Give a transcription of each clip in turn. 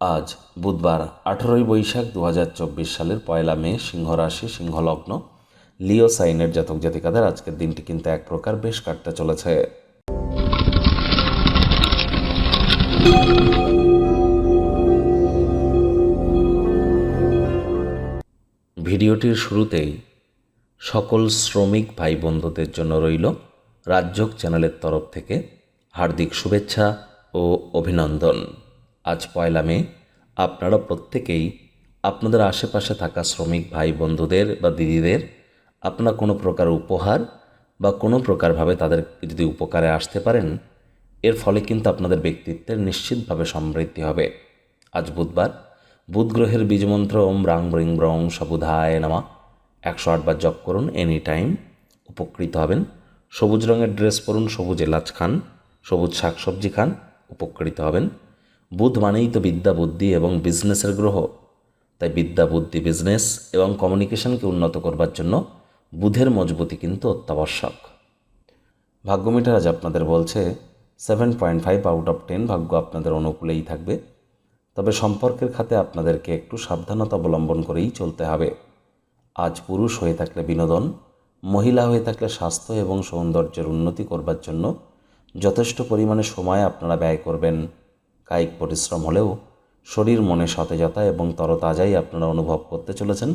আজ বুধবার আঠেরোই বৈশাখ দু হাজার চব্বিশ সালের পয়লা মে সিংহ রাশি সিংহলগ্ন, লিও সাইনের জাতক জাতিকাদের আজকের দিনটি কিন্তু এক প্রকার বেশ কাটতে চলেছে। ভিডিওটির শুরুতেই সকল শ্রমিক ভাই বন্ধুদের জন্য রইল রাজযোগ চ্যানেলের তরফ থেকে হার্দিক শুভেচ্ছা ও অভিনন্দন। আজ পয়লা মে, আপনারা প্রত্যেকেই আপনাদের আশেপাশে থাকা শ্রমিক ভাই বন্ধুদের বা দিদিদের আপনারা কোনো প্রকার উপহার বা কোনো প্রকারভাবে তাদের যদি উপকারে আসতে পারেন, এর ফলে কিন্তু আপনাদের ব্যক্তিত্বের নিশ্চিতভাবে সমৃদ্ধি হবে। আজ বুধবার বুধ গ্রহের বীজমন্ত্র ওম রাং ব্রিং ব্রং সবুধায় নামা, একশো আটবার জপ করুন এনি টাইম উপকৃত হবেন। সবুজ রঙের ড্রেস পরুন, সবুজ এলাচ খান, সবুজ শাকসবজি খান, উপকৃত হবেন। বুধ মানেই তো বিদ্যা, বুদ্ধি এবং বিজনেসের গ্রহ। তাই বিদ্যা, বুদ্ধি বিজনেস এবং কমিউনিকেশনকে উন্নত করবার জন্য বুধের মজবুতি কিন্তু অত্যাবশ্যক। ভাগ্যমিটার আজ আপনাদের বলছে seven point five out of ten ভাগ্য আপনাদের অনুকূলেই থাকবে। তবে সম্পর্কের খাতে আপনাদেরকে একটু সাবধানতা অবলম্বন করেই চলতে হবে। আজ পুরুষ হয়ে থাকলে বিনোদন, মহিলা হয়ে থাকলে স্বাস্থ্য এবং সৌন্দর্যের উন্নতি করবার জন্য যথেষ্ট পরিমাণে সময় আপনারা ব্যয় করবেন। কায়িক পরিশ্রম হলেও শরীর মনে সতেজতা এবং তরতাজাই আপনারা অনুভব করতে চলেছেন।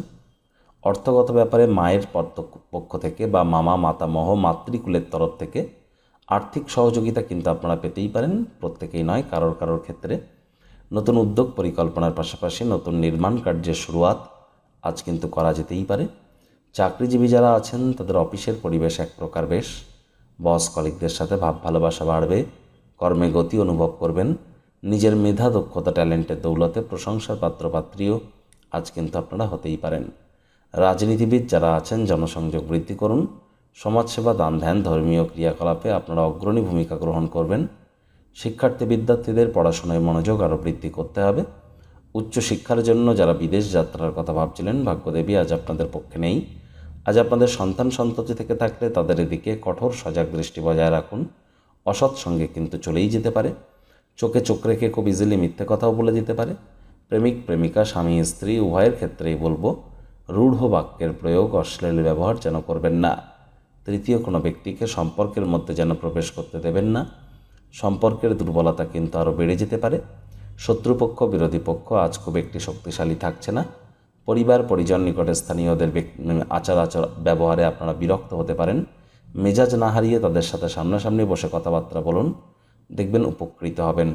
অর্থগত ব্যাপারে মায়ের পক্ষ থেকে বা মামা, মাতামহ, মাতৃকুলের তরফ থেকে আর্থিক সহযোগিতা কিন্তু আপনারা পেতেই পারেন, প্রত্যেকেই নয়, কারোর কারোর ক্ষেত্রে। নতুন উদ্যোগ পরিকল্পনার পাশাপাশি নতুন নির্মাণ কার্যের শুরুয়াত আজ কিন্তু করা যেতেই পারে। চাকরিজীবী যারা আছেন, তাদের অফিসের পরিবেশ এক প্রকার বেশ। বস কলিকদের সাথে ভাব ভালোবাসা বাড়বে, কর্মে গতি অনুভব করবেন নিজের মেধা, দক্ষতা, ট্যালেন্টের দৌলতে প্রশংসার পাত্রপাত্রীও আজ কিন্তু আপনারা হতেই পারেন। রাজনীতিবিদ যারা আছেন, জনসংযোগ বৃদ্ধি করুন, সমাজসেবা, দান ধ্যান, ধর্মীয় ক্রিয়াকলাপে আপনারা অগ্রণী ভূমিকা গ্রহণ করবেন। শিক্ষার্থী বিদ্যার্থীদের পড়াশোনায় মনোযোগ আরও বৃদ্ধি করতে হবে। উচ্চশিক্ষার জন্য যারা বিদেশ যাত্রার কথা ভাবছিলেন, ভাগ্যদেবী আজ আপনাদের পক্ষে নেই। আজ আপনাদের সন্তান সন্ততি থেকে থাকলে তাদের এদিকে কঠোর সজাগ দৃষ্টি বজায় রাখুন। অসৎ সঙ্গে কিন্তু চলেই যেতে পারে। চোখে চোখ রেখে খুব ইজিলি মিথ্যে কথাও বলে দিতে পারে। প্রেমিক, প্রেমিকা, স্বামী, স্ত্রী, উভয়ের ক্ষেত্রেই বলব, রূঢ় বাক্যের প্রয়োগ অশ্লীল ব্যবহার যেন করবেন না। তৃতীয়, কোনো ব্যক্তিকে সম্পর্কের মধ্যে যেন প্রবেশ করতে দেবেন না। সম্পর্কের দুর্বলতা কিন্তু আরও বেড়ে যেতে পারে। শত্রুপক্ষ, বিরোধী পক্ষ আজ খুব একটি শক্তিশালী থাকছে না। পরিবার, পরিজন, নিকটে স্থানীয়দের আচার আচার, ব্যবহারে আপনারা বিরক্ত হতে পারেন। মেজাজ না হারিয়ে তাদের সাথে সামনাসামনি বসে কথাবার্তা বলুন। দেখবেন উপকৃত হবেন।